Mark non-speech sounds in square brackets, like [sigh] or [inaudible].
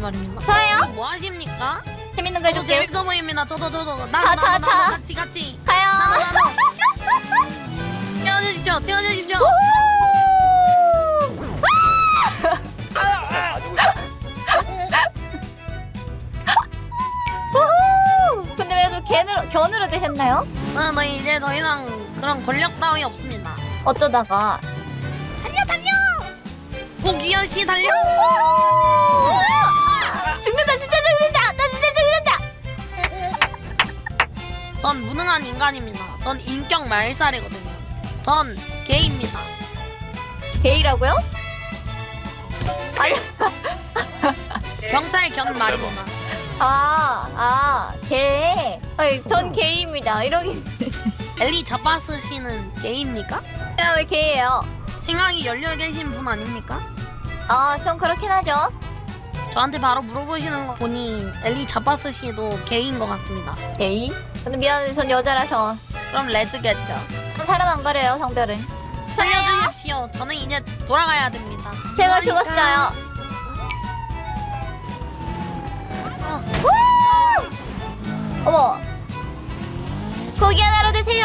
말입니다. 저요? 뭐 하십니까? 재밌는 거 저도 해줄게요. 재밌어 보입니다. 저도 저도 타, 나도 타, 나도 타. 나도 같이 같이 나도 가요. 나도 떼어주십시오 떼어주십시오. 우후! 근데 왜 좀 견으로, 견으로 되셨나요? 아, 나 이제 더 이상 그런 권력 따위 없습니다. 어쩌다가 고기현 씨 달려. 전 무능한 인간입니다. 전 인격 말살이거든요. 전 게이입니다. 게이라고요? 아니 [laughs] 경찰 견 말입니다. 아아 게. 아니 전 게이입니다. 이러기 엘리 자바스 씨는 게이입니까? 제가 왜 게이예요? 생각이 열려 계신 분 아닙니까? 아 전 그렇긴 하죠. 저한테 바로 물어보시는 거 보니 엘리 자바스 씨도 게이인 것 같습니다. 에이? 근데 미안해, 전 여자라서. 그럼 레즈겠죠. 사람 안 가려요, 성별은. 살려주십시오. 저는 이제 돌아가야 됩니다. 제가 죽었어요. 어. 우! 어머. 고기 하나로 드세요.